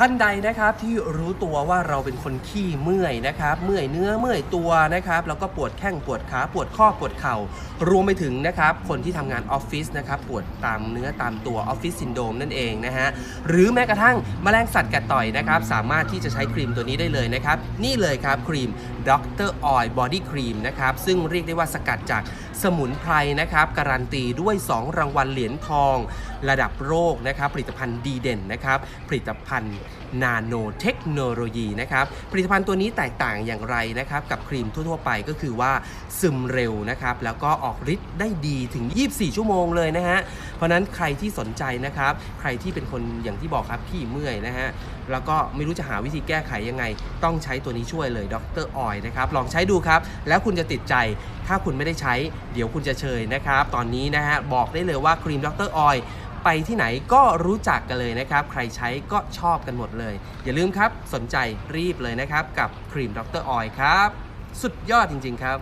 ท่านใดนะครับที่รู้ตัวว่าเราเป็นคนขี้เมื่อยนะครับ เมื่อยเนื้อเมื่อยตัวนะครับ แล้วก็ปวดแข้งปวดขาปวดข้อปวดเข่า รวมไปถึงนะครับ คนที่ทำงานออฟฟิศนะครับ ปวดตามเนื้อตามตัวออฟฟิศซินโดมนั่นเองนะฮะ หรือแม้กระทั่งแมลงสัตว์กัดต่อยนะครับ สามารถที่จะใช้ครีมตัวนี้ได้เลยนะครับ นี่เลยครับครีม Dr. Oil Body Cream นะครับ ซึ่งเรียกได้ว่าสกัดจากสมุนไพรนะครับ การันตีด้วย 2 รางวัลเหรียญทอง ระดับโลกนะครับ ผลิตภัณฑ์ดีเด่นนะครับ ผลิตภัณฑ์นาโนเทคโนโลยีนะครับผลิตภัณฑ์ตัวนี้แตกต่างอย่างไรนะครับกับครีมทั่ว ๆ ไปก็คือว่าซึมเร็วนะครับแล้วก็ออกฤทธิ์ได้ดีถึง 24 ชั่วโมงเลยนะฮะเพราะนั้นใครที่สนใจนะครับ ใครที่เป็นคนอย่างที่บอกครับขี้เมื่อยนะฮะแล้วก็ไม่รู้จะหาวิธีแก้ไขยังไง ต้องใช้ตัวนี้ช่วยเลยดรออยนะครับลองใช้ดูครับ แล้วคุณจะติดใจ ถ้าคุณไม่ได้ใช้ เดี๋ยวคุณจะเชยนะครับ ตอนนี้นะฮะบอกได้เลยว่าครีมดรออย ไปที่ไหนก็รู้จักกันเลยนะครับ ใครใช้ก็ชอบกันหมดเลย อย่าลืมครับ สนใจรีบเลยนะครับ กับครีมดรออยครับ สุดยอดจริง ๆ ครับ